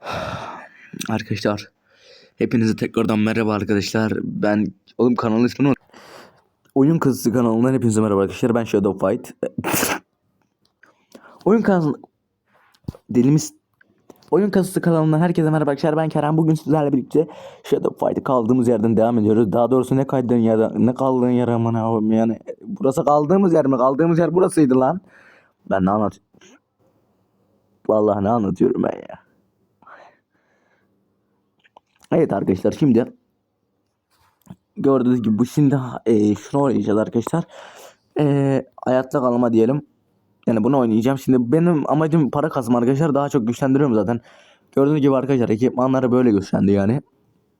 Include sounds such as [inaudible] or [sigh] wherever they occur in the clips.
[sighs] Arkadaşlar hepinize tekrardan merhaba arkadaşlar. Ben oğlum kanalın ismini Oyun Kızısı kanalından hepinize merhaba arkadaşlar. Ben Shadow Fight. [laughs] Oyun kanalı dilimiz Oyun Kasası kanalından herkese merhaba arkadaşlar. Ben Kerem. Bugün sizlerle birlikte Shadow Fight'ı kaldığımız yerden devam ediyoruz. Daha doğrusu ne kaydığın yer, ne kaldığın yer aman abim yani. Burası kaldığımız yer mi? Kaldığımız yer burasıydı lan. Ben ne anlat? Vallahi ne anlatıyorum ben ya. Evet arkadaşlar şimdi gördüğünüz gibi bu şimdi e, şunu oynayacağız arkadaşlar. E, hayatta kalma diyelim. Yani bunu oynayacağım. Şimdi benim amacım para kazanma arkadaşlar. Daha çok güçlendiriyorum zaten. Gördüğünüz gibi arkadaşlar ekipmanları böyle güçlendi yani.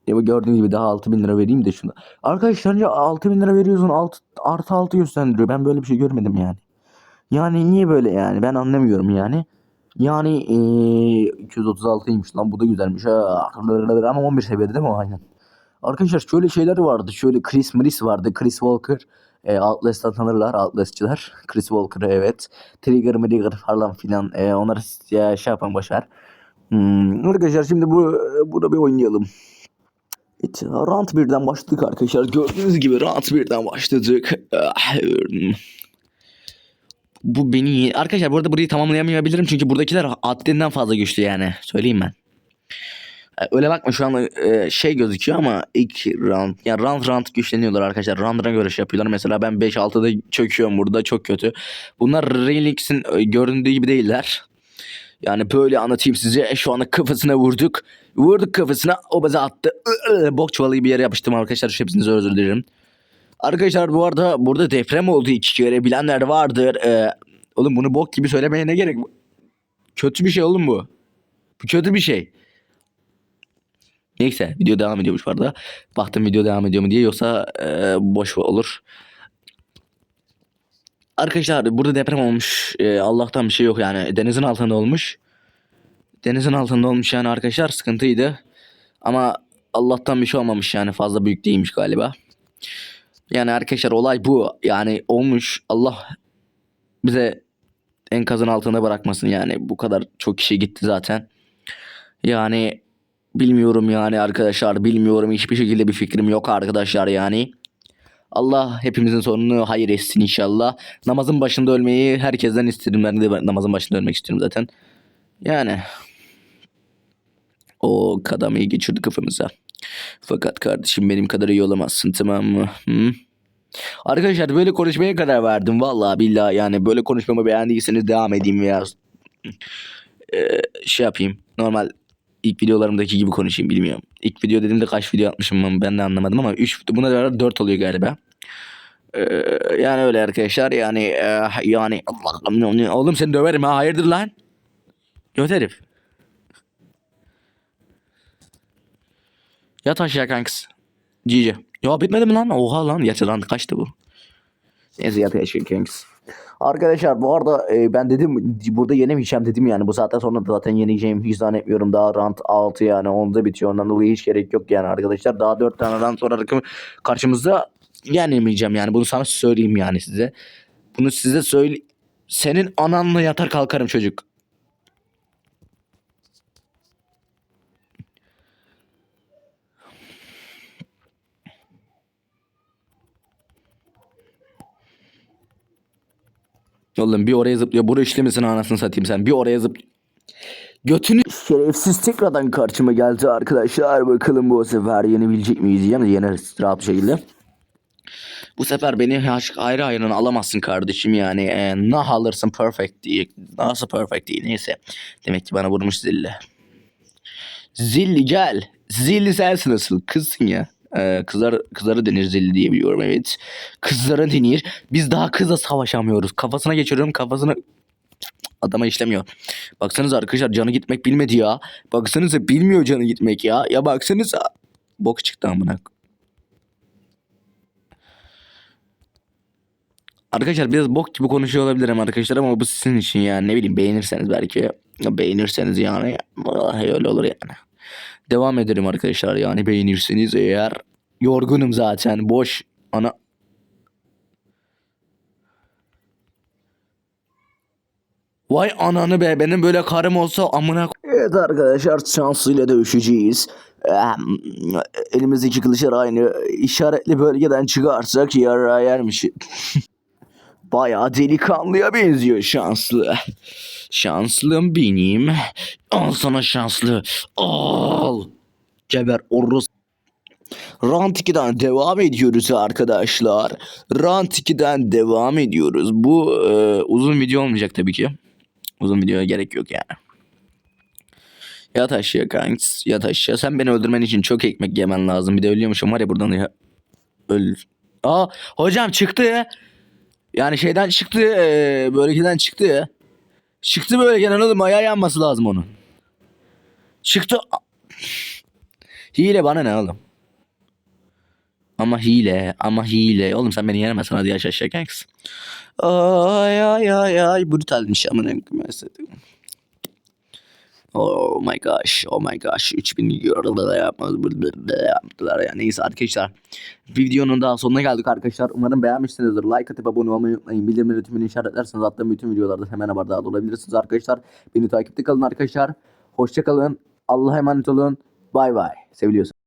Ya bu gördüğünüz gibi daha 6000 lira vereyim de şunu. Arkadaşlar ya 6000 lira veriyorsun alt, artı 6 güçlendiriyor. Ben böyle bir şey görmedim yani. Yani niye böyle yani ben anlamıyorum yani. Yani eee 236'ymış lan bu da güzelmiş ha. Ama 11 seviyede değil mi aynen. Arkadaşlar şöyle şeyler vardı. Şöyle Chris Maris vardı. Chris Walker. E, Outlast'tan tanırlar. Outlast'çılar. Chris Walker evet. Trigger Trigger falan filan. E, onları ya, şey yapan başar. Hmm, arkadaşlar şimdi bu burada bir oynayalım. Evet, round 1'den başladık arkadaşlar. Gördüğünüz gibi round 1'den başladık. Bu beni... Arkadaşlar bu arada burayı tamamlayamayabilirim. Çünkü buradakiler haddinden fazla güçlü yani. Söyleyeyim ben. E, Öyle bakma şu an e, şey gözüküyor ama ilk round yani round round güçleniyorlar arkadaşlar. Round'ına göre şey yapıyorlar. Mesela ben 5-6'da çöküyorum burada çok kötü. Bunlar Relix'in e, göründüğü gibi değiller. Yani böyle anlatayım size. Şu anda kafasına vurduk. Vurduk kafasına. O bize attı. Bok çuvalı gibi yere yapıştım arkadaşlar. Hepinize özür dilerim. Arkadaşlar bu arada burada deprem oldu iki kere. Bilenler vardır. Ee, oğlum bunu bok gibi söylemeye ne gerek? Kötü bir şey oğlum bu. Bu kötü bir şey. Neyse video devam ediyormuş bu arada. Baktım video devam ediyor mu diye yoksa e, boş olur. Arkadaşlar burada deprem olmuş. E, Allah'tan bir şey yok yani. Denizin altında olmuş. Denizin altında olmuş yani arkadaşlar sıkıntıydı. Ama Allah'tan bir şey olmamış yani fazla büyük değilmiş galiba. Yani arkadaşlar olay bu. Yani olmuş. Allah bize enkazın altında bırakmasın yani. Bu kadar çok kişi gitti zaten. Yani bilmiyorum yani arkadaşlar. Bilmiyorum. Hiçbir şekilde bir fikrim yok arkadaşlar yani. Allah hepimizin sonunu hayır etsin inşallah. Namazın başında ölmeyi herkesten isterim. Ben de namazın başında ölmek istiyorum zaten. Yani. O kadamayı geçirdi kafamıza. Fakat kardeşim benim kadar iyi olamazsın tamam mı? Hı? Arkadaşlar böyle konuşmaya karar verdim. Vallahi billahi yani böyle konuşmamı beğendiyseniz devam edeyim veya Ee, şey yapayım. Normal ilk videolarımdaki gibi konuşayım bilmiyorum. İlk video dediğimde kaç video atmışım ben- ben de anlamadım ama 3 buna beraber 4 oluyor galiba. Ee, yani öyle arkadaşlar yani e, yani Allah'ım oğlum seni döverim ha hayırdır lan? Göt. Yat aşağı kanks. Cici. Ya bitmedi mi lan? Oha lan. Gerçi lan kaçtı bu. Neyse yat aşağı kanks. Arkadaşlar bu arada e, ben dedim burada yenemeyeceğim dedim yani bu saatten sonra da zaten yeneceğim hiç zannetmiyorum daha round 6 yani 10'da bitiyor ondan dolayı hiç gerek yok yani arkadaşlar daha 4 tane round sonra rakım karşımızda yenemeyeceğim yani bunu sana söyleyeyim yani size bunu size söyle senin ananla yatar kalkarım çocuk Oğlum bir oraya zıplıyor. Buraya işlemesin anasını satayım sen. Bir oraya zıp... Götünü... Şerefsiz tekrardan karşıma geldi arkadaşlar. Bakalım bu sefer yenebilecek miyiz? Yani yeneriz rahat bir şekilde. Bu sefer beni aşk ayrı ayrına alamazsın kardeşim yani. E, nah alırsın perfect diye. Nasıl perfect değil neyse. Demek ki bana vurmuş zilli. Zilli gel. Zilli sensin asıl. Kızsın ya. Ee, kızlar kızlara denir zilli diye biliyorum evet. Kızlara denir. Biz daha kızla savaşamıyoruz. Kafasına geçiriyorum kafasına adama işlemiyor. Baksanıza arkadaşlar canı gitmek bilmedi ya. Baksanıza bilmiyor canı gitmek ya. Ya baksanıza. Bok çıktı amına. Arkadaşlar biraz bok gibi konuşuyor olabilirim arkadaşlar ama bu sizin için yani ne bileyim beğenirseniz belki beğenirseniz yani vallahi öyle olur yani. Devam ederim arkadaşlar yani beğenirseniz eğer yorgunum zaten boş ana Vay ananı be benim böyle karım olsa amına Evet arkadaşlar şansıyla dövüşeceğiz. Ehm, Elimizdeki kılıçlar aynı. İşaretli bölgeden çıkarsak yara yermiş. [laughs] Bayağı delikanlıya benziyor şanslı. Şanslım benim. Al sana şanslı. Al. Geber orus. Round 2'den devam ediyoruz arkadaşlar. Round 2'den devam ediyoruz. Bu e, uzun video olmayacak tabii ki. Uzun videoya gerek yok yani. Yat aşağı kanks. Yat aşağı. Sen beni öldürmen için çok ekmek yemen lazım. Bir de ölüyormuşum var ya buradan ya. Öl. Aa hocam çıktı. Yani şeyden çıktı. E, bölgeden çıktı. Çıktı bölgeden oğlum ayağı yanması lazım onun. Çıktı. Hile bana ne oğlum? Ama hile, ama hile. Oğlum sen beni yenemezsin hadi yaş aşağı kanks. Ay ay ay ay brutalmiş amına koyayım. Oh my gosh, oh my gosh. 3000 euro da yapmadılar ya. Neyse arkadaşlar. Videonun daha sonuna geldik arkadaşlar. Umarım beğenmişsinizdir. Like atıp abone olmayı unutmayın. Bildirimleri tümünü işaretlerseniz attığım bütün videolarda hemen haberdar olabilirsiniz arkadaşlar. Beni takipte kalın arkadaşlar. Hoşçakalın. Allah'a emanet olun. Bay bay. Seviliyorsunuz.